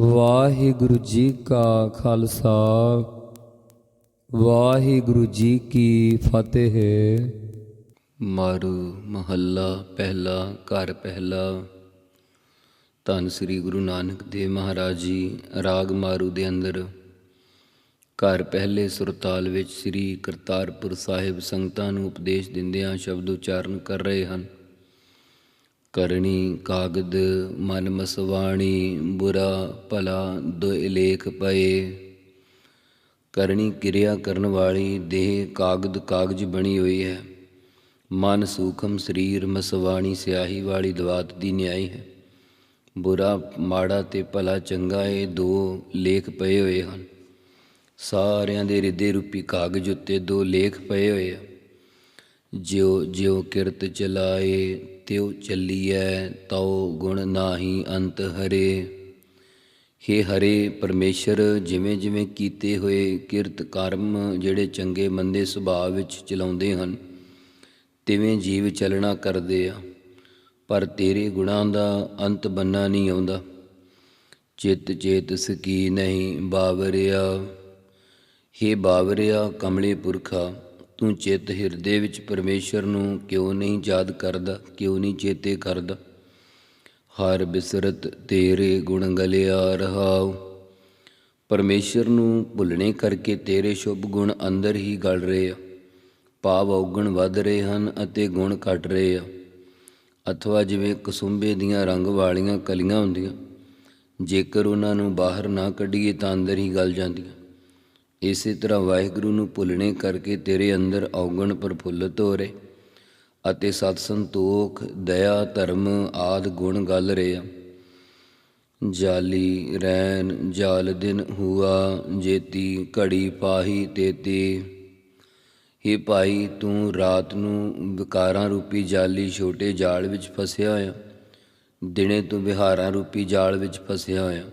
ਵਾਹਿਗੁਰੂ ਜੀ ਕਾ ਖਾਲਸਾ, ਵਾਹਿਗੁਰੂ ਜੀ ਕੀ ਫਤਿਹ। ਮਾਰੂ ਮਹੱਲਾ ਪਹਿਲਾ, ਘਰ ਪਹਿਲਾ। ਧੰਨ ਸ੍ਰੀ ਗੁਰੂ ਨਾਨਕ ਦੇਵ ਮਹਾਰਾਜ ਜੀ, ਰਾਗ ਮਾਰੂ ਦੇ ਅੰਦਰ। ਘਰ ਪਹਿਲੇ ਸੁਰਤਾਲ ਵਿੱਚ ਸ੍ਰੀ ਕਰਤਾਰਪੁਰ ਸਾਹਿਬ ਸੰਗਤਾਂ ਨੂੰ ਉਪਦੇਸ਼ ਦਿੰਦਿਆਂ ਸ਼ਬਦ ਉਚਾਰਨ ਕਰ ਰਹੇ ਹਨ। ਕਰਨੀ ਕਾਗਦ ਮਨ ਮਸਵਾਣੀ, ਬੁਰਾ ਭਲਾ ਦੁਇ ਲੇਖ ਪਏ। ਕਰਨੀ ਕਿਰਿਆ ਕਰਨ ਵਾਲੀ ਦੇਹ ਕਾਗਦ ਕਾਗਜ਼ ਬਣੀ ਹੋਈ ਹੈ। ਮਨ ਸੂਖਮ ਸਰੀਰ ਮਸਵਾਣੀ ਸਿਆਹੀ ਵਾਲੀ ਦਵਾਤ ਦੀ ਨਿਆਈ ਹੈ। ਬੁਰਾ ਮਾੜਾ ਤੇ ਭਲਾ ਚੰਗਾ ਇਹ ਦੋ ਲੇਖ ਪਏ ਹੋਏ ਹਨ। ਸਾਰਿਆਂ ਦੇ ਰਿਦੇ ਰੂਪੀ ਕਾਗਜ਼ ਉੱਤੇ ਦੋ ਲੇਖ ਪਏ ਹੋਏ ਆ। ਜਿਉ ਜਿਉ ਕਿਰਤ ਚਲਾਏ ਤਿਉ ਚੱਲੀਐ ਤਉ ਗੁਣ ਨਾਹੀ ਅੰਤ ਹਰੇ। ਹੇ ਹਰੇ ਪਰਮੇਸ਼ਰ, ਜਿਵੇਂ ਜਿਵੇਂ ਕੀਤੇ ਹੋਏ ਕਿਰਤ ਕਰਮ ਜਿਹੜੇ ਚੰਗੇ ਮੰਦੇ ਸੁਭਾਅ ਵਿੱਚ ਚਲਾਉਂਦੇ ਹਨ, ਤਿਵੇਂ ਜੀਵ ਚਲਣਾ ਕਰਦੇ ਆ। ਪਰ ਤੇਰੇ ਗੁਣਾਂ ਦਾ ਅੰਤ ਬੰਨਾ ਨਹੀਂ ਆਉਂਦਾ। ਚਿਤ ਚੇਤ ਸਕੀ ਨਹੀਂ ਬਾਵਰਿਆ। ਹੇ ਬਾਵਰਿਆ ਕਮਲੇ ਪੁਰਖਾ ਤੂੰ ਚਿੱਤ ਹਿਰਦੇ ਵਿੱਚ ਪਰਮੇਸ਼ਰ ਨੂੰ ਕਿਉਂ ਨਹੀਂ ਯਾਦ ਕਰਦਾ, ਕਿਉਂ ਨਹੀਂ ਚੇਤੇ ਕਰਦਾ? ਹਰ ਬਿਸਰਤ ਤੇਰੇ ਗੁਣ ਗਲਿਆ ਰਹਾਉ। ਪਰਮੇਸ਼ਰ ਨੂੰ ਭੁੱਲਣੇ ਕਰਕੇ ਤੇਰੇ ਸ਼ੁਭ ਗੁਣ ਅੰਦਰ ਹੀ ਗਲ ਰਹੇ ਆ। ਭਾਵ ਔਗਣ ਵੱਧ ਰਹੇ ਹਨ ਅਤੇ ਗੁਣ ਘਟ ਰਹੇ ਆ। ਅਥਵਾ ਜਿਵੇਂ ਕਸੁੰਬੇ ਦੀਆਂ ਰੰਗ ਵਾਲੀਆਂ ਕਲੀਆਂ ਹੁੰਦੀਆਂ, ਜੇਕਰ ਉਹਨਾਂ ਨੂੰ ਬਾਹਰ ਨਾ ਕੱਢੀਏ ਤਾਂ ਅੰਦਰ ਹੀ ਗਲ ਜਾਂਦੀਆਂ। ਇਸੇ ਤਰ੍ਹਾਂ ਵਾਹਿਗੁਰੂ ਨੂੰ ਭੁੱਲਣੇ ਕਰਕੇ ਤੇਰੇ ਅੰਦਰ ਔਗਣ ਪ੍ਰਫੁੱਲਤ ਹੋ ਰਹੇ ਅਤੇ ਸਤ ਸੰਤੋਖ, ਦਇਆ, ਧਰਮ ਆਦ ਗੁਣ ਗੱਲ ਰਹੇ ਆ। ਜਾਲੀ ਰੈਨ ਜਾਲ ਦਿਨ ਹੁਆ, ਜੇਤੀ, ਘੜੀ ਪਾਹੀ ਤੇਤੀ ਹੇ ਭਾਈ, ਤੂੰ ਰਾਤ ਨੂੰ ਵਿਕਾਰਾਂ ਰੂਪੀ ਜਾਲੀ ਛੋਟੇ ਜਾਲ ਵਿੱਚ ਫਸਿਆ ਹੋਇਆ। ਦਿਨੇ ਤੂੰ ਵਿਹਾਰਾਂ ਰੂਪੀ ਜਾਲ ਵਿੱਚ ਫਸਿਆ ਹੋਇਆ।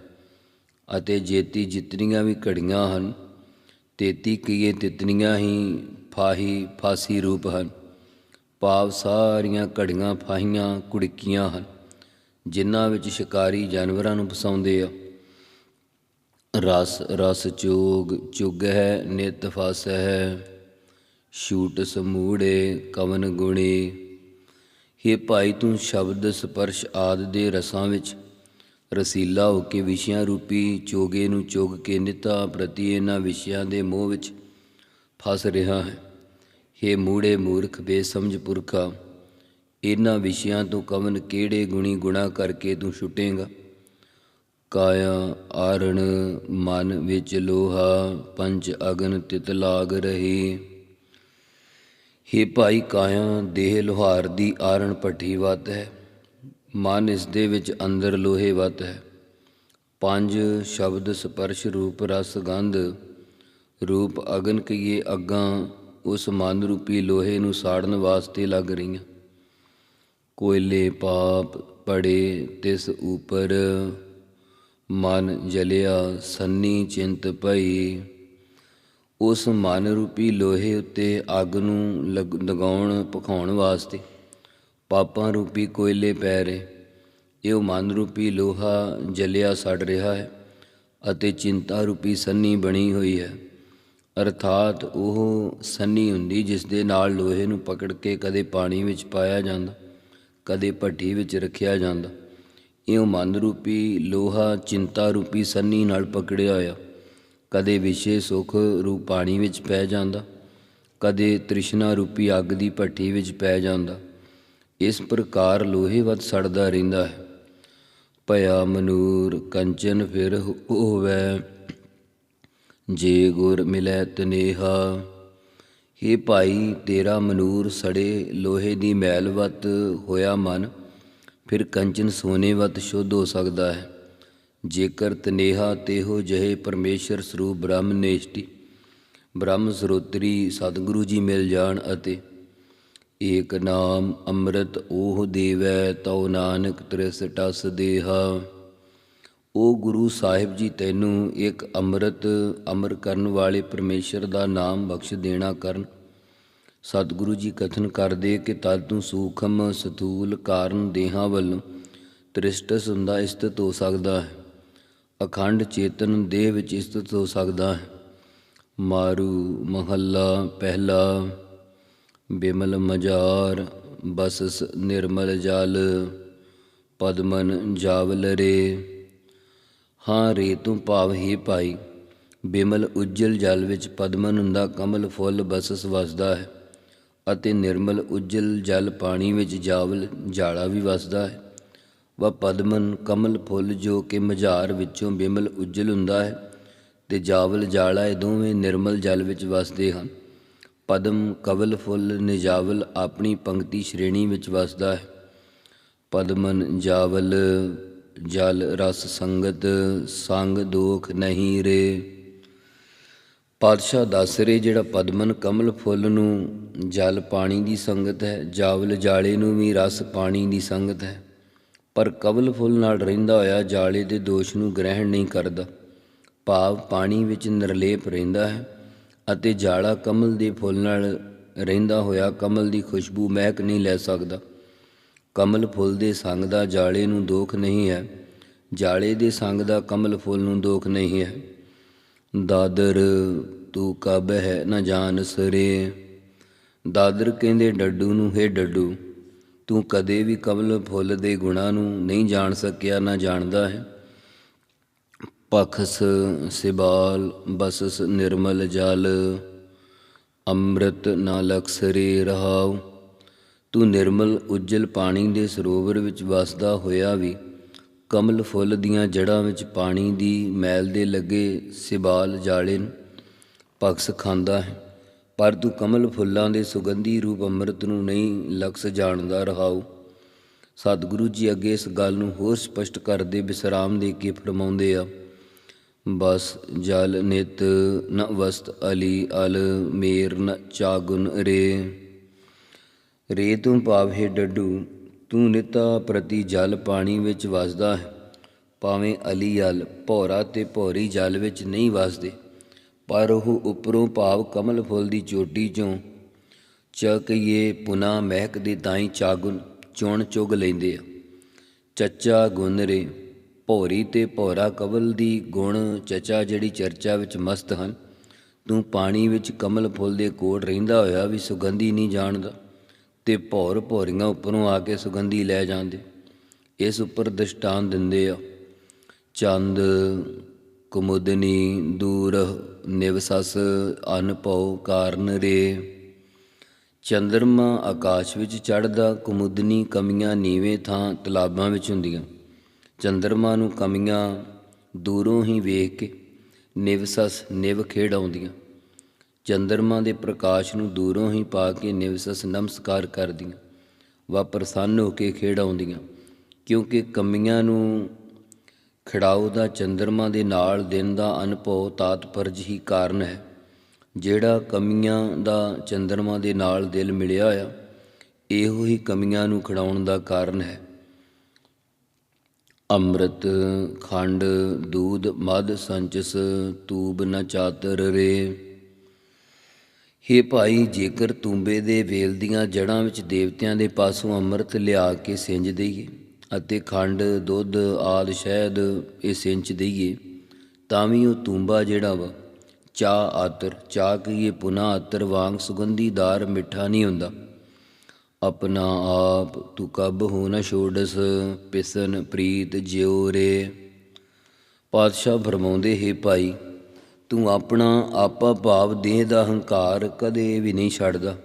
ਅਤੇ ਜੇਤੀ ਜਿਤਨੀਆਂ ਵੀ ਘੜੀਆਂ ਹਨ ਤੇਤੀ ਕੀਏ ਤਿਤਨੀਆਂ ਹੀ ਫਾਹੀ ਫਾਸੀ ਰੂਪ ਹਨ। ਭਾਵ ਸਾਰੀਆਂ ਘੜੀਆਂ ਫਾਹੀਆਂ ਕੁੜਕੀਆਂ ਹਨ, ਜਿਨ੍ਹਾਂ ਵਿੱਚ ਸ਼ਿਕਾਰੀ ਜਾਨਵਰਾਂ ਨੂੰ ਫਸਾਉਂਦੇ ਆ। ਰਸ ਰਸ ਚੋਗ, ਚੁਗ ਹੈ, ਨਿਤ ਫਸ ਹੈ, ਛੂਟ ਸਮੂੜੇ, ਕਵਨ ਗੁਣੇ। ਹੇ ਭਾਈ, ਤੂੰ ਸ਼ਬਦ ਸਪਰਸ਼ ਆਦ ਦੇ ਰਸਾਂ ਵਿੱਚ ਰਸੀਲਾ ਹੋ ਕੇ ਵਿਸ਼ਿਆਂ ਰੂਪੀ ਚੋਗੇ ਨੂੰ ਚੁਗ ਕੇ ਨਿਤਾ ਪ੍ਰਤੀ ਇਹਨਾਂ ਵਿਸ਼ਿਆਂ ਦੇ ਮੋਹ ਵਿੱਚ ਫਸ ਰਿਹਾ ਹੈ। ਹੇ ਮੂੜੇ ਮੂਰਖ ਬੇਸਮਝ ਪੁਰਖਾ, ਇਹਨਾਂ ਵਿਸ਼ਿਆਂ ਤੋਂ ਕਵਨ ਕਿਹੜੇ ਗੁਣੀ ਗੁਣਾ ਕਰਕੇ ਤੂੰ ਛੁਟੇਗਾ? ਕਾਇਆ, ਆਰਣ, ਮਨ ਵਿੱਚ ਲੋਹਾ, ਪੰਜ ਅਗਨ ਤਿਤ ਲਾਗ ਰਹੀ। ਹੇ ਭਾਈ ਕਾਇਆ, ਦੇਹ ਲੋਹਾਰ ਦੀ ਆਰਣ ਭੱਠੀ ਵੱਤ ਹੈ। ਮਨ ਇਸ ਦੇ ਵਿੱਚ ਅੰਦਰ ਲੋਹੇ ਵੱਤ ਹੈ। ਪੰਜ ਸ਼ਬਦ ਸਪਰਸ਼ ਰੂਪ ਰਸ ਗੰਧ, ਰੂਪ ਅਗਨ ਕਈਏ ਅੱਗਾਂ, ਉਸ ਮਨ ਰੂਪੀ ਲੋਹੇ ਨੂੰ ਸਾੜਨ ਵਾਸਤੇ ਲੱਗ ਰਹੀਆਂ। ਕੋਇਲੇ ਪਾਪ ਪੜੇ ਤਿਸ ਉਪਰ, ਮਨ ਜਲਿਆ ਸੰਨੀ ਚਿੰਤ ਪਈ ਉਸ ਮਨ ਰੂਪੀ ਲੋਹੇ ਉੱਤੇ ਅੱਗ ਨੂੰ ਲਗ- ਲਗਾਉਣ ਪਖਾਉਣ ਵਾਸਤੇ। ਪਾਪਾਂ ਰੂਪੀ ਕੋਇਲੇ ਪੈ ਰਹੇ। ਇਹ ਉਹ ਮਨ ਰੂਪੀ ਲੋਹਾ ਜਲਿਆ ਸੜ ਰਿਹਾ ਹੈ ਅਤੇ ਚਿੰਤਾ ਰੂਪੀ ਸੰਨੀ ਬਣੀ ਹੋਈ ਹੈ। ਅਰਥਾਤ ਉਹ ਸੰਨੀ ਹੁੰਦੀ ਜਿਸ ਦੇ ਨਾਲ ਲੋਹੇ ਨੂੰ ਪਕੜ ਕੇ ਕਦੇ ਪਾਣੀ ਵਿੱਚ ਪਾਇਆ ਜਾਂਦਾ, ਕਦੇ ਭੱਠੀ ਵਿੱਚ ਰੱਖਿਆ ਜਾਂਦਾ। ਇਹ ਮਨ ਰੂਪੀ ਲੋਹਾ ਚਿੰਤਾ ਰੂਪੀ ਸੰਨੀ ਨਾਲ ਪਕੜਿਆ ਹੋਇਆ, ਕਦੇ ਵਿਸ਼ੇ ਸੁਖ ਰੂਪ ਪਾਣੀ ਵਿੱਚ ਪੈ ਜਾਂਦਾ, ਕਦੇ ਤ੍ਰਿਸ਼ਨਾ ਰੂਪੀ ਅੱਗ ਦੀ ਭੱਠੀ ਵਿੱਚ ਪੈ ਜਾਂਦਾ। ਇਸ ਪ੍ਰਕਾਰ ਲੋਹੇ ਵੱਤ ਸੜਦਾ ਰਹਿੰਦਾ ਹੈ। ਭਇਆ ਮਨੂਰ ਕੰਚਨ ਫਿਰ ਹੋਵੇ। ਜੇ ਗੁਰ ਮਿਲੈ ਤਨੇਹਾ, ਹੇ ਭਾਈ ਤੇਰਾ ਮਨੂਰ ਸੜੇ ਲੋਹੇ ਦੀ ਮੈਲਵੱਤ ਹੋਇਆ ਮਨ, ਫਿਰ ਕੰਚਨ ਸੋਨੇ ਵੱਤ ਸ਼ੁੱਧ ਹੋ ਸਕਦਾ ਹੈ। ਜੇਕਰ ਤਨੇਹਾ ਤੇਹੋ ਜਹੇ ਪਰਮੇਸ਼ਰ ਸਰੂਪ ਬ੍ਰਹਮ ਨੇਸ਼ਟੀ, ਬ੍ਰਹਮ ਸਰੋਤਰੀ ਸਤਿਗੁਰੂ ਜੀ ਮਿਲ ਜਾਣ ਅਤੇ ਏਕ ਨਾਮ ਅੰਮ੍ਰਿਤ ਓਹ ਦੇਵੈ, ਤਉ ਨਾਨਕ ਤ੍ਰਿਸ ਟਸ ਦੇਹਾ। ਉਹ ਗੁਰੂ ਸਾਹਿਬ ਜੀ, ਤੈਨੂੰ ਇੱਕ ਅੰਮ੍ਰਿਤ ਅਮਰ ਕਰਨ ਵਾਲੇ ਪਰਮੇਸ਼ਰ ਦਾ ਨਾਮ ਬਖਸ਼ ਦੇਣਾ ਕਰਨ। ਸਤਿਗੁਰੂ ਜੀ ਕਥਨ ਕਰਦੇ ਕਿ ਤਦ ਤੂੰ ਸੂਖਮ ਸਥੂਲ ਕਾਰਨ ਦੇਹਾਂ ਵੱਲੋਂ ਤ੍ਰਿਸ਼ਟਸ ਹੁੰਦਾ ਸਥਿਤ ਹੋ ਸਕਦਾ ਹੈ। ਅਖੰਡ ਚੇਤਨ ਦੇਹ ਵਿੱਚ ਸਥਿਤ ਹੋ ਸਕਦਾ ਹੈ। ਮਾਰੂ ਮਹੱਲਾ ਪਹਿਲਾ ਬਿਮਲ ਮਜਾਰ ਬਸਸ ਨਿਰਮਲ ਜਲ, ਪਦਮਨ ਜਾਵਲ ਰੇ। ਹਾਂ ਰੇ ਤੂੰ ਭਾਵ ਹੀ ਪਾਈ ਬਿਮਲ ਉਜਲ ਜਲ ਵਿੱਚ ਪਦਮਨ ਹੁੰਦਾ ਕਮਲ ਫੁੱਲ ਬਸਸ ਵਸਦਾ ਹੈ, ਅਤੇ ਨਿਰਮਲ ਉਜਲ ਜਲ ਪਾਣੀ ਵਿੱਚ ਜਾਵਲ ਜਾਲਾ ਵੀ ਵਸਦਾ ਹੈ। ਵਾ ਪਦਮਨ ਕਮਲ ਫੁੱਲ ਜੋ ਕਿ ਮਝਾਰ ਵਿੱਚੋਂ ਬਿਮਲ ਉਜਲ ਹੁੰਦਾ ਹੈ, ਤੇ ਜਾਵਲ ਜਾਲਾ ਇਹ ਦੋਵੇਂ ਨਿਰਮਲ ਜਲ ਵਿੱਚ ਵਸਦੇ ਹਨ। ਪਦਮ ਕਵਲ ਫੁੱਲ ਨਿਜਾਵਲ ਆਪਣੀ ਪੰਕਤੀ ਸ਼੍ਰੇਣੀ ਵਿੱਚ ਵਸਦਾ ਹੈ। ਪਦਮਨ ਜਾਵਲ, ਜਲ ਰਸ ਸੰਗਤ, ਸੰਗ ਦੋਖ ਨਹੀਂ ਰੇ। ਪਾਤਸ਼ਾਹ ਦੱਸ ਰਹੇ ਜਿਹੜਾ ਪਦਮਨ ਕਮਲ ਫੁੱਲ ਨੂੰ ਜਲ ਪਾਣੀ ਦੀ ਸੰਗਤ ਹੈ, ਜਾਵਲ ਜਾਲੇ ਨੂੰ ਵੀ ਰਸ ਪਾਣੀ ਦੀ ਸੰਗਤ ਹੈ। ਪਰ ਕਵਲ ਫੁੱਲ ਨਾਲ ਰਹਿੰਦਾ ਹੋਇਆ ਜਾਲੇ ਦੇ ਦੋਸ਼ ਨੂੰ ਗ੍ਰਹਿਣ ਨਹੀਂ ਕਰਦਾ। ਭਾਵ ਪਾਣੀ ਵਿੱਚ ਨਿਰਲੇਪ ਰਹਿੰਦਾ ਹੈ। ਅਤੇ ਜਾਲਾ ਕਮਲ ਦੇ ਫੁੱਲ ਨਾਲ ਰਹਿੰਦਾ ਹੋਇਆ ਕਮਲ ਦੀ ਖੁਸ਼ਬੂ ਮਹਿਕ ਨਹੀਂ ਲੈ ਸਕਦਾ। ਕਮਲ ਫੁੱਲ ਦੇ ਸੰਗ ਦਾ ਜਾਲੇ ਨੂੰ ਦੋਖ ਨਹੀਂ ਹੈ। ਜਾਲੇ ਦੇ ਸੰਗ ਦਾ ਕਮਲ ਫੁੱਲ ਨੂੰ ਦੋਖ ਨਹੀਂ ਹੈ। ਦਾਦਰ, ਤੂੰ ਕਬ ਹੈ ਨਾ ਜਾਣ ਸਰੇ? ਦਾਦਰ ਕਹਿੰਦੇ, ਡੱਡੂ ਨੂੰ ਹੈ ਡੱਡੂ, ਤੂੰ ਕਦੇ ਵੀ ਕਮਲ ਫੁੱਲ ਦੇ ਗੁਣਾ ਨੂੰ ਨਹੀਂ ਜਾਣ ਸਕਿਆ ਨਾ ਜਾਣਦਾ ਹੈ। ਪਖਸ ਸਿਬਾਲ ਬਸਸ ਨਿਰਮਲ ਜਲ, ਅੰਮ੍ਰਿਤ ਨਾ ਲਕਸਰੇ ਰਹਾਉ। ਤੂੰ ਨਿਰਮਲ ਉਜਲ ਪਾਣੀ ਦੇ ਸਰੋਵਰ ਵਿੱਚ ਵਸਦਾ ਹੋਇਆ ਵੀ, ਕਮਲ ਫੁੱਲ ਦੀਆਂ ਜੜਾਂ ਵਿੱਚ ਪਾਣੀ ਦੀ ਮੈਲ ਦੇ ਲੱਗੇ ਸਿਬਾਲ ਜਾਲੇ ਨੂੰ ਪਕਸ ਖਾਂਦਾ ਹੈ। ਪਰ ਤੂੰ ਕਮਲ ਫੁੱਲਾਂ ਦੇ ਸੁਗੰਧੀ ਰੂਪ ਅੰਮ੍ਰਿਤ ਨੂੰ ਨਹੀਂ ਲਕਸ ਜਾਣਦਾ ਰਹਾਉ। ਸਤਿਗੁਰੂ ਜੀ ਅੱਗੇ ਇਸ ਗੱਲ ਨੂੰ ਹੋਰ ਸਪਸ਼ਟ ਕਰਦੇ ਵਿਸ਼ਰਾਮ ਦੇ ਕੇ ਫਰਮਾਉਂਦੇ ਆ ਬਸ ਜਲ ਨਿਤ ਨ ਵਸਤ ਅਲੀ ਅਲ ਮੇਰ ਨ ਚਾਗੁਨ ਰੇ। ਰੇ ਤੂੰ ਪਾਵੇ ਡੱਡੂ, ਤੂੰ ਨਿਤਾ ਪ੍ਰਤੀ ਜਲ ਪਾਣੀ ਵਿੱਚ ਵਸਦਾ ਹੈ। ਭਾਵੇਂ ਅਲੀ ਅਲ ਭੌਰਾ ਤੇ ਭੌਰੀ ਜਲ ਵਿੱਚ ਨਹੀਂ ਵਸਦੇ, ਪਰ ਉਹ ਉੱਪਰੋਂ ਭਾਵ ਕਮਲ ਫੁੱਲ ਦੀ ਚੋਟੀ ਚੋਂ ਚੱਕਈਏ ਪੁਨਾ ਮਹਿਕ ਦੇ ਤਾਈ ਚਾਗੁਨ ਚੁਣ ਚੁਗ ਲੈਂਦੇ ਆ। ਚੱਚਾ ਗੁਣ ਰੇ। ਭੌਰੀ ਤੇ ਭੌਰਾ ਕਵਲ ਦੀ ਗੁਣ ਚਚਾ ਜਿਹੜੀ ਚਰਚਾ ਵਿੱਚ ਮਸਤ ਹਨ। ਤੂੰ ਪਾਣੀ ਵਿੱਚ ਕਮਲ ਫੁੱਲ ਦੇ ਕੋਲ ਰਹਿੰਦਾ ਹੋਇਆ ਵੀ ਸੁਗੰਧੀ ਨਹੀਂ ਜਾਣਦਾ ਤੇ ਭੌਰ ਭੌਰੀਆਂ ਉੱਪਰੋਂ ਆ ਕੇ ਸੁਗੰਧੀ ਲੈ ਜਾਂਦੇ। ਇਸ ਉੱਪਰ ਦ੍ਰਿਸ਼ਟਾਨ ਦਿੰਦੇ ਆ, ਚੰਦ, ਕੁਮੁਦਨੀ, ਦੂਰ, ਨਿਵਸਸ, ਅਨਭਉ, ਕਾਰਨ ਰੇ। ਚੰਦਰਮਾ ਆਕਾਸ਼ ਵਿੱਚ ਚੜ੍ਹਦਾ, ਕੁਮੁਦਨੀ ਕਮੀਆਂ ਨੀਵੇਂ ਥਾਂ ਤਲਾਬਾਂ ਵਿੱਚ ਹੁੰਦੀਆਂ। ਚੰਦਰਮਾ ਨੂੰ ਕਮੀਆਂ ਦੂਰੋਂ ਹੀ ਵੇਖ ਕੇ ਨਿਵਸਸ ਨਿਵ ਖੇੜ ਆਉਂਦੀਆਂ। ਚੰਦਰਮਾ ਦੇ ਪ੍ਰਕਾਸ਼ ਨੂੰ ਦੂਰੋਂ ਹੀ ਪਾ ਕੇ ਨਿਵਸਸ ਨਮਸਕਾਰ ਕਰਦੀਆਂ। ਵਾ ਪ੍ਰਸੰਨ ਹੋ ਕੇ ਖੇੜ ਆਉਂਦੀਆਂ। ਕਿਉਂਕਿ ਕਮੀਆਂ ਨੂੰ ਖੜਾਉ ਦਾ ਚੰਦਰਮਾ ਦੇ ਨਾਲ ਦਿਨ ਦਾ ਅਨੁਭਵ ਤਾਤਪਰਜ ਹੀ ਕਾਰਨ ਹੈ। ਜਿਹੜਾ ਕਮੀਆਂ ਦਾ ਚੰਦਰਮਾ ਦੇ ਨਾਲ ਦਿਲ ਮਿਲਿਆ ਆ, ਇਹੋ ਹੀ ਕਮੀਆਂ ਨੂੰ ਖੜਾਉਣ ਦਾ ਕਾਰਨ ਹੈ। ਅੰਮ੍ਰਿਤ, ਖੰਡ, ਦੂਧ ਮਦ ਸੰਚਸ, ਤੂਬ ਨ ਚਾਤਰ ਰੇ। ਹੇ ਭਾਈ, ਜੇਕਰ ਤੂੰਬੇ ਦੇ ਵੇਲ ਦੀਆਂ ਜੜਾਂ ਵਿੱਚ ਦੇਵਤਿਆਂ ਦੇ ਪਾਸੋਂ ਅੰਮ੍ਰਿਤ ਲਿਆ ਕੇ ਸਿੰਜ ਦਈਏ ਅਤੇ ਖੰਡ, ਦੁੱਧ, ਆਦ, ਸ਼ਹਿਦ ਇਹ ਸਿੰਚ ਦਈਏ, ਤਾਂ ਵੀ ਉਹ ਤੂੰਬਾ ਜਿਹੜਾ ਵਾ, ਚਾਹ ਆਤਰ, ਚਾਹ ਕਹੀਏ ਪੁਨਾ ਆਤਰ ਵਾਂਗ ਸੁਗੰਧੀਦਾਰ ਮਿੱਠਾ ਨਹੀਂ ਹੁੰਦਾ। ਆਪਣਾ ਆਪ ਤੂੰ ਕਬ ਹੋ ਨ ਛੋੜਸ, ਪਿਸਨ ਪ੍ਰੀਤ ਜਿਉ ਰੇ। ਪਾਤਸ਼ਾਹ ਫਰਮਾਉਂਦੇ, ਹੈ ਭਾਈ, ਤੂੰ ਆਪਣਾ ਆਪਾ ਭਾਵ ਦੇਹ ਦਾ ਹੰਕਾਰ ਕਦੇ ਵੀ ਨਹੀਂ ਛੱਡਦਾ।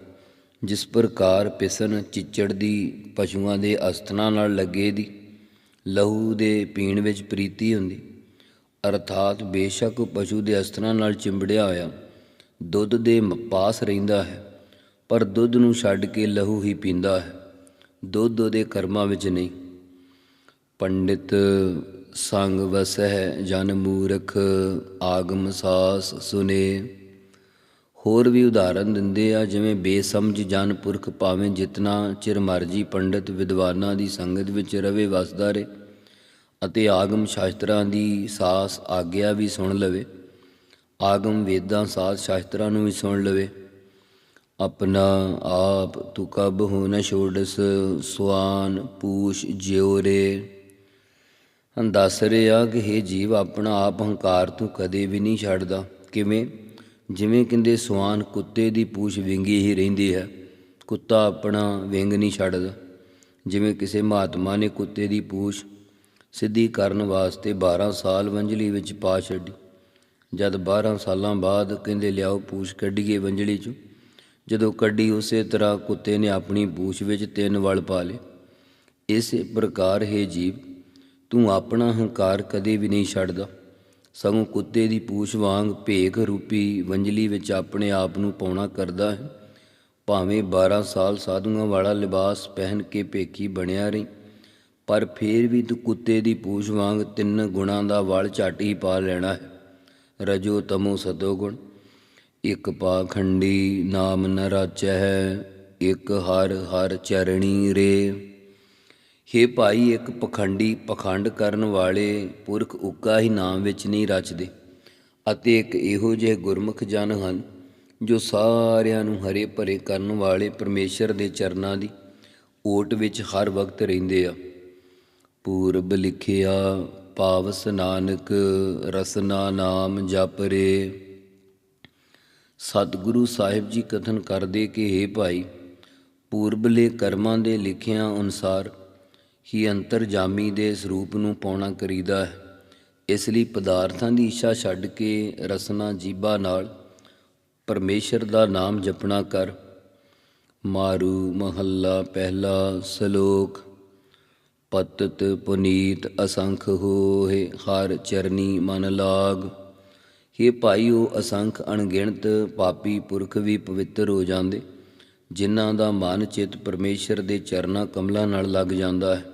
ਜਿਸ ਪ੍ਰਕਾਰ ਪਿਸਨ ਚਿੱਚੜ ਦੀ ਪਸ਼ੂਆਂ ਦੇ ਅਸਥਨਾਂ ਨਾਲ ਲੱਗੇ ਦੀ, ਲਹੂ ਦੇ ਪੀਣ ਵਿੱਚ ਪ੍ਰੀਤੀ ਹੁੰਦੀ। ਅਰਥਾਤ ਬੇਸ਼ੱਕ ਪਸ਼ੂ ਦੇ ਅਸਥਨਾਂ ਨਾਲ ਚਿੰਬੜਿਆ ਹੋਇਆ ਦੁੱਧ ਦੇ ਪਾਸ ਰਹਿੰਦਾ ਹੈ। ਪਰ ਦੁੱਧ ਨੂੰ ਛੱਡ ਕੇ ਲਹੂ ਹੀ ਪੀਂਦਾ ਹੈ। ਦੁੱਧ ਉਹਦੇ ਕਰਮਾਂ ਵਿੱਚ ਨਹੀਂ। ਪੰਡਿਤ ਸੰਗ ਵਸਹਿ ਜਨ ਮੂਰਖ ਆਗਮ ਸਾਸ ਸੁਨੇ। ਹੋਰ ਵੀ ਉਦਾਹਰਨ ਦਿੰਦੇ ਆ, ਜਿਵੇਂ ਬੇਸਮਝ ਜਨ ਪੁਰਖ ਭਾਵੇਂ ਜਿਤਨਾ ਚਿਰ ਮਰਜ਼ੀ ਪੰਡਿਤ ਵਿਦਵਾਨਾਂ ਦੀ ਸੰਗਤ ਵਿੱਚ ਰਵੇ ਵਸਦਾ ਰਹੇ ਅਤੇ ਆਗਮ ਸ਼ਾਸਤਰਾਂ ਦੀ ਸਾਸ ਆਗਿਆ ਵੀ ਸੁਣ ਲਵੇ। ਆਗਮ ਵੇਦਾਂ ਸਾਸ ਸ਼ਾਸਤਰਾਂ ਨੂੰ ਵੀ ਸੁਣ ਲਵੇ। ਆਪਣਾ ਆਪ ਤੂੰ ਕਬ ਹੋ ਨ ਛੋੜਸ ਸੁਆਨ ਪੂਛ ਜਿਉ ਰੇ। ਹਾਂ ਦੱਸ ਕਿ हे ਜੀਵ, ਆਪਣਾ ਆਪ ਹੰਕਾਰ ਤੂੰ ਕਦੇ ਵੀ ਨਹੀਂ ਛੱਡਦਾ। ਕਿਵੇਂ? ਜਿਵੇਂ ਕਹਿੰਦੇ ਸਵਾਨ ਕੁੱਤੇ ਦੀ ਪੂਛ ਵਿੰਗੀ ਹੀ ਰਹਿੰਦੀ ਹੈ, ਕੁੱਤਾ ਆਪਣਾ ਵਿੰਗ ਨਹੀਂ ਛੱਡਦਾ। ਜਿਵੇਂ ਕਿਸੇ ਮਹਾਤਮਾ ਨੇ ਕੁੱਤੇ ਦੀ ਪੂਛ ਸਿੱਧੀ ਕਰਨ ਵਾਸਤੇ 12 ਸਾਲ ਵੰਜਲੀ ਵਿੱਚ ਪਾ ਛੱਡੀ। ਜਦ 12 ਸਾਲਾਂ ਬਾਅਦ ਕਹਿੰਦੇ ਲਿਆਓ ਪੂਛ ਕੱਢੀਏ ਵੰਜਲੀ ਚੋਂ। ਜਦੋਂ ਕੱਢੀ ਉਸੇ ਤਰ੍ਹਾਂ ਕੁੱਤੇ ਨੇ ਆਪਣੀ ਪੂਛ ਵਿੱਚ ਤਿੰਨ ਵਲ ਪਾ ਲਏ। ਇਸੇ ਪ੍ਰਕਾਰ, ਹੈ ਜੀਵ, ਤੂੰ ਆਪਣਾ ਹੰਕਾਰ ਕਦੇ ਵੀ ਨਹੀਂ ਛੱਡਦਾ। ਸਗੋਂ ਕੁੱਤੇ ਦੀ ਪੂਛ ਵਾਂਗ ਭੇਖ ਰੂਪੀ ਵੰਜਲੀ ਵਿੱਚ ਆਪਣੇ ਆਪ ਨੂੰ ਪਾਉਣਾ ਕਰਦਾ ਹੈ। ਭਾਵੇਂ 12 ਸਾਲ ਸਾਧੂਆਂ ਵਾਲਾ ਲਿਬਾਸ ਪਹਿਨ ਕੇ ਭੇਖੀ ਬਣਿਆ ਰਹੀ, ਪਰ ਫੇਰ ਵੀ ਤੂੰ ਕੁੱਤੇ ਦੀ ਪੂਛ ਵਾਂਗ ਤਿੰਨ ਗੁਣਾਂ ਦਾ ਵਲ ਝੱਟ ਹੀ ਪਾ ਲੈਣਾ ਹੈ। ਰਜੋ ਤਮੋ ਸਤੋ ਗੁਣ। ਇਕ ਪਾਖੰਡੀ ਨਾਮ ਨ ਰਾਚੈ ਹੈ ਇਕ ਹਰ ਹਰ ਚਰਣੀ ਰੇ। ਹੇ ਭਾਈ, ਇੱਕ ਪਖੰਡੀ ਪਖੰਡ ਕਰਨ ਵਾਲੇ ਪੁਰਖ ਉੱਕਾ ਹੀ ਨਾਮ ਵਿੱਚ ਨਹੀਂ ਰਚਦੇ, ਅਤੇ ਇੱਕ ਇਹੋ ਜਿਹੇ ਗੁਰਮੁਖ ਜਨ ਹਨ, ਜੋ ਸਾਰਿਆਂ ਨੂੰ ਹਰੇ ਭਰੇ ਕਰਨ ਵਾਲੇ ਪਰਮੇਸ਼ਰ ਦੇ ਚਰਨਾਂ ਦੀ ਓਟ ਵਿੱਚ ਹਰ ਵਕਤ ਰਹਿੰਦੇ ਆ। ਪੂਰਬ ਲਿਖਿਆ, ਪਾਵਸ ਨਾਨਕ ਰਸਨਾ ਨਾਮ ਜਪ ਰੇ। ਸਤਿਗੁਰੂ ਸਾਹਿਬ ਜੀ ਕਥਨ ਕਰਦੇ ਕਿ हे ਭਾਈ, ਪੂਰਬਲੇ ਕਰਮਾਂ ਦੇ ਲਿਖਿਆਂ ਅਨੁਸਾਰ ਹੀ ਅੰਤਰਜਾਮੀ ਦੇ ਸਰੂਪ ਨੂੰ ਪਾਉਣਾ ਕਰੀਦਾ ਹੈ। ਇਸ ਲਈ ਪਦਾਰਥਾਂ ਦੀ ਇੱਛਾ ਛੱਡ ਕੇ ਰਸਨਾ ਜੀਬਾ ਨਾਲ ਪਰਮੇਸ਼ਰ ਦਾ ਨਾਮ ਜਪਣਾ ਕਰ। ਮਾਰੂ ਮਹੱਲਾ ਪਹਿਲਾ ਸ਼ਲੋਕ, ਪਤਤ ਪੁਨੀਤ ਅਸੰਖ ਹੋਏ, ਹਰ ਚਰਨੀ ਮਨ ਲਾਗ। हे ਭਾਈ, ਉਹ ਅਸੰਖ ਅਣਗਿਣਤ ਪਾਪੀ ਪੁਰਖ ਵੀ ਪਵਿੱਤਰ ਹੋ ਜਾਂਦੇ, ਜਿਨ੍ਹਾਂ ਦਾ ਮਨ ਚਿਤ ਪਰਮੇਸ਼ਰ ਦੇ ਚਰਨਾਂ ਕਮਲਾਂ ਨਾਲ ਲੱਗ ਜਾਂਦਾ ਹੈ।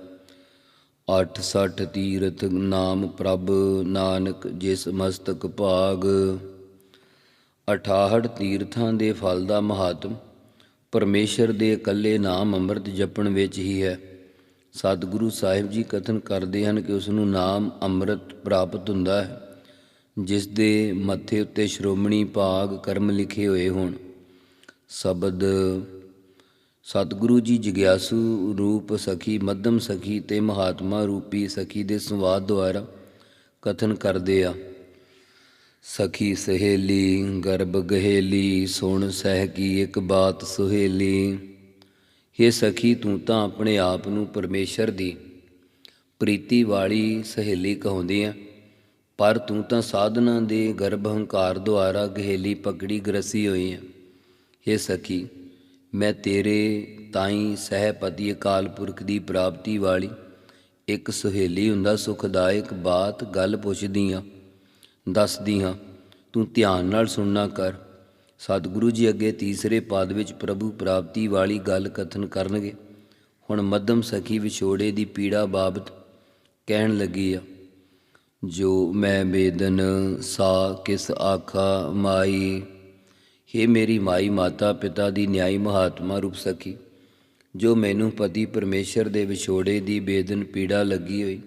86 ਤੀਰਥ ਨਾਮ ਪ੍ਰਭ ਨਾਨਕ, ਜਿਸ ਮਸਤਕ ਭਾਗ। 68 ਤੀਰਥਾਂ ਦੇ ਫਲ ਦਾ ਮਹਾਤਮ, ਪਰਮੇਸ਼ਰ ਦੇ ਇਕੱਲੇ ਨਾਮ ਅੰਮ੍ਰਿਤ ਜਪਣ ਵਿੱਚ ਹੀ ਹੈ। ਸਤਿਗੁਰੂ ਸਾਹਿਬ ਜੀ ਕਥਨ ਕਰਦੇ ਹਨ ਕਿ ਉਸ ਨੂੰ ਨਾਮ ਅੰਮ੍ਰਿਤ ਪ੍ਰਾਪਤ ਹੁੰਦਾ ਹੈ। ਜਿਸ ਦੇ ਮੱਥੇ ਉੱਤੇ ਸ਼੍ਰੋਮਣੀ ਭਾਗ ਕਰਮ ਲਿਖੇ ਹੋਏ ਹੋਣ। ਸ਼ਬਦ, ਸਤਿਗੁਰੂ ਜੀ ਜਿਗਿਆਸੂ ਰੂਪ ਸਖੀ, ਮੱਧਮ ਸਖੀ ਤੇ ਮਹਾਤਮਾ ਰੂਪੀ ਸਖੀ ਦੇ ਸੰਵਾਦ ਦੁਆਰਾ ਕਥਨ ਕਰਦੇ ਆ। ਸਖੀ ਸਹੇਲੀ, ਗਰਭ ਗਹੇਲੀ, ਸੁਣ ਸਹਿ ਕੀ ਇੱਕ ਬਾਤ ਸੁਹੇਲੀ। हे ਸਖੀ, ਤੂੰ ਤਾਂ ਆਪਣੇ ਆਪ ਨੂੰ ਪਰਮੇਸ਼ਰ ਦੀ, ਪ੍ਰੀਤੀ ਵਾਲੀ ਸਹੇਲੀ ਕਹਾਉਂਦੀ ਆ। ਪਰ ਤੂੰ ਤਾਂ ਸਾਧਨਾ ਦੇ ਗਰਭ ਹੰਕਾਰ ਦੁਆਰਾ ਗਹੇਲੀ ਪਕੜੀ ਗਰਸੀ ਹੋਈ ਹੈ हे ਸਖੀ, ਮੈਂ ਤੇਰੇ ਤਾਈ ਸਹਿਪਤੀ ਅਕਾਲ ਪੁਰਖ ਦੀ ਪ੍ਰਾਪਤੀ ਵਾਲੀ ਇੱਕ ਸੁਹੇਲੀ ਹੁੰਦਾ ਸੁਖਦਾਇਕ ਬਾਤ ਗੱਲ ਪੁੱਛਦੀ ਆ। ਦੱਸਦੀ ਹਾਂ ਤੂੰ ਧਿਆਨ ਨਾਲ ਸੁਣਨਾ ਕਰ। ਸਤਿਗੁਰੂ ਜੀ ਅੱਗੇ ਤੀਸਰੇ ਪਾਦ ਵਿੱਚ ਪ੍ਰਭੂ ਪ੍ਰਾਪਤੀ ਵਾਲੀ ਗੱਲ ਕਥਨ ਕਰਨਗੇ। ਹੁਣ ਮੱਧਮ ਸਖੀ ਵਿਛੋੜੇ ਦੀ ਪੀੜਾ ਬਾਬਤ ਕਹਿਣ ਲੱਗੀ ਆ ਜੋ ਮੈਂ ਬੇਦਨ ਸਾ ਕਿਸ ਆਖਾ ਮਾਈ। हे ਮੇਰੀ ਮਾਈ, ਮਾਤਾ ਪਿਤਾ ਦੀ ਨਿਆਈ ਮਹਾਤਮਾ ਰੂਪ ਸਖੀ, ਜੋ ਮੈਨੂੰ ਪਤੀ ਪਰਮੇਸ਼ਰ ਦੇ ਵਿਛੋੜੇ ਦੀ ਬੇਦਨ ਪੀੜਾ ਲੱਗੀ ਹੋਈ।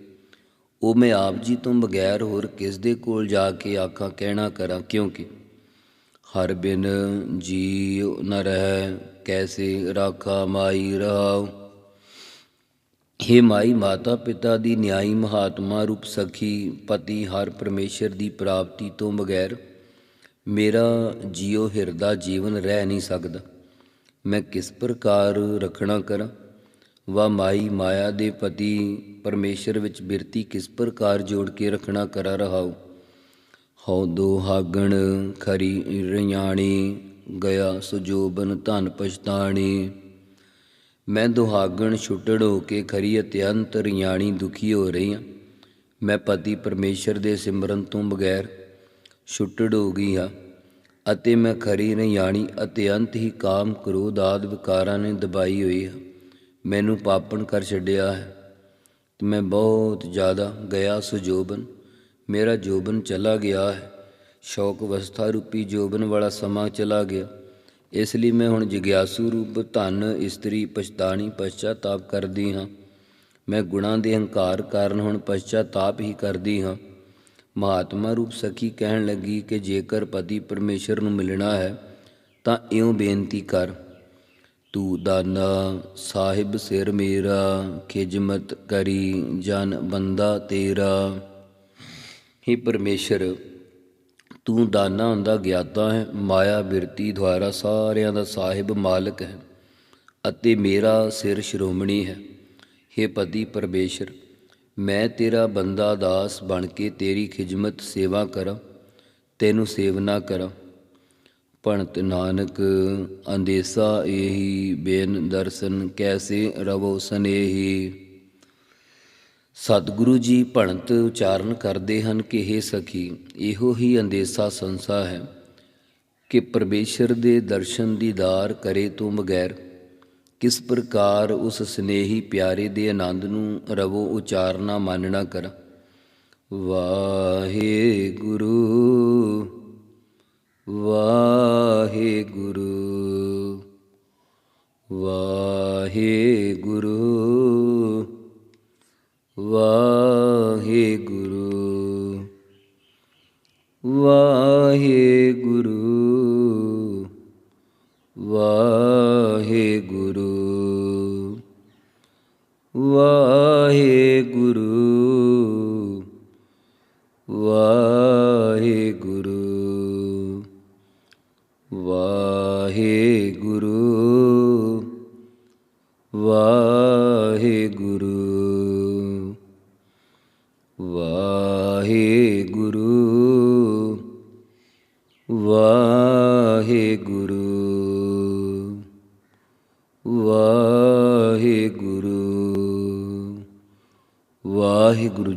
ਉਹ ਮੈਂ ਆਪ ਜੀ ਤੋਂ ਬਗੈਰ ਹੋਰ ਕਿਸ ਦੇ ਕੋਲ ਜਾ ਕੇ ਆਖਾਂ, ਕਹਿਣਾ ਕਰਾਂ, ਕਿਉਂਕਿ ਹਰ ਬਿਨ ਜੀ ਨ ਰਹਿ, ਕੈਸੇ ਰਾਖਾ ਮਾਈ ਰਹਾਉ। ਹੇ ਮਾਈ ਮਾਤਾ ਪਿਤਾ ਦੀ ਨਿਆਈ ਮਹਾਤਮਾ ਰੂਪ ਸਖੀ ਪਤੀ ਹਰ ਪਰਮੇਸ਼ਰ ਦੀ ਪ੍ਰਾਪਤੀ ਤੋਂ ਬਗੈਰ ਮੇਰਾ ਜੀਉ ਹਿਰਦਾ ਜੀਵਨ ਰਹਿ ਨਹੀਂ ਸਕਦਾ। ਮੈਂ ਕਿਸ ਪ੍ਰਕਾਰ ਰੱਖਣਾ ਕਰਾਂ? ਵਾ ਮਾਈ ਮਾਇਆ ਦੇ ਪਤੀ, ਪਰਮੇਸ਼ਰ ਵਿੱਚ ਬਿਰਤੀ ਕਿਸ ਪ੍ਰਕਾਰ ਜੋੜ ਕੇ ਰੱਖਣਾ ਕਰਾ ਰਹਾਉ ਹਉ ਦੋ ਹਾਗਣ ਖਰੀ ਰਿਆਣੀ ਗਿਆ ਸੁਜੋਬਨ ਧਨ ਪਛਤਾਣੀ ਮੈਂ ਦੁਹਾਗਣ ਛੁੱਟੜ ਹੋ ਕੇ ਖਰੀ ਅਤਿਅੰਤ ਰਿਆਣੀ ਦੁਖੀ ਹੋ ਰਹੀ ਹਾਂ। ਮੈਂ ਪਤੀ ਪਰਮੇਸ਼ਰ ਦੇ ਸਿਮਰਨ ਤੋਂ ਬਗੈਰ ਛੁੱਟੜ ਹੋ ਗਈ ਹਾਂ ਅਤੇ ਮੈਂ ਖਰੀ ਰਿਆਣੀ ਅਤਿਅੰਤ ਹੀ ਕਾਮ ਕ੍ਰੋਧ ਆਦਿ ਵਿਕਾਰਾਂ ਨੇ ਦਬਾਈ ਹੋਈ ਹੈ। ਮੈਨੂੰ ਪਾਪਣ ਕਰ ਛੱਡਿਆ ਹੈ। ਤੇ ਮੈਂ ਬਹੁਤ ਜ਼ਿਆਦਾ ਗਿਆ ਸੁਜੋਬਨ। ਮੇਰਾ ਜੋਬਨ ਚਲਾ ਗਿਆ ਹੈ। ਸ਼ੌਕ ਅਵਸਥਾ ਰੂਪੀ ਜੋਬਨ ਵਾਲਾ ਸਮਾਂ ਚਲਾ ਗਿਆ। ਇਸ ਲਈ ਮੈਂ ਹੁਣ ਜਿਗਿਆਸੂ ਰੂਪ ਧਨ ਇਸਤਰੀ ਪਛਤਾਣੀ ਪਛਤਾਤਾਪ ਕਰਦੀ ਹਾਂ। ਮੈਂ ਗੁਣਾਂ ਦੇ ਹੰਕਾਰ ਕਾਰਨ ਹੁਣ ਪਛਤਾਤਾਪ ਹੀ ਕਰਦੀ ਹਾਂ। ਮਹਾਤਮਾ ਰੂਪ ਸਖੀ ਕਹਿਣ ਲੱਗੀ ਕਿ ਜੇਕਰ ਪਤੀ ਪਰਮੇਸ਼ਰ ਨੂੰ ਮਿਲਣਾ ਹੈ, ਤਾਂ ਇਉਂ ਬੇਨਤੀ ਕਰ। ਤੂੰ ਦਾਨਾ ਸਾਹਿਬ ਸਿਰ ਮੇਰਾ ਖਿਜਮਤ ਕਰੀ ਜਨ ਬੰਦਾ ਤੇਰਾ। ਹੀ ਪਰਮੇਸ਼ਰ ਤੂੰ ਦਾਨਾ ਹੁੰਦਾ, ਗਿਆਤਾ ਹੈ। ਮਾਇਆ ਬਿਰਤੀ ਦੁਆਰਾ ਸਾਰਿਆਂ ਦਾ ਸਾਹਿਬ ਮਾਲਕ ਹੈ ਅਤੇ ਮੇਰਾ ਸਿਰ ਸ਼੍ਰੋਮਣੀ ਹੈ। हे ਪਤੀ ਪਰਮੇਸ਼ਰ, ਮੈਂ ਤੇਰਾ ਬੰਦਾ ਦਾਸ ਬਣ ਕੇ ਤੇਰੀ ਖਿਦਮਤ ਸੇਵਾ ਕਰਾਂ, ਤੈਨੂੰ ਸੇਵਨਾ ਕਰਾਂ। ਭਣਤ ਨਾਨਕ, ਅੰਦੇਸਾ ਇਹੀ ਬੇਨ ਦਰਸ਼ਨ ਕੈਸੇ ਰਵੋ ਸਨੇਹੀ। ਸਤਿਗੁਰੂ ਜੀ ਭਣਤ ਉਚਾਰਨ ਕਰਦੇ ਹਨ ਕਿ हे ਸਖੀ, ਇਹੋ ਹੀ ਅੰਦੇਸਾ ਸੰਸਾ ਹੈ ਕਿ ਪਰਮੇਸ਼ਰ ਦੇ ਦਰਸ਼ਨ ਦੀਦਾਰ ਕਰੇ ਤੋਂ ਬਗੈਰ। ਕਿਸ ਪ੍ਰਕਾਰ ਉਸ ਸਨੇਹੀ ਪਿਆਰੇ ਦੇ ਆਨੰਦ ਨੂੰ ਰਵੋ ਉਚਾਰਨਾ ਮੰਨਣਾ ਕਰ। ਵਾਹਿਗੁਰੂ ਵਾਹਿਗੁਰੂ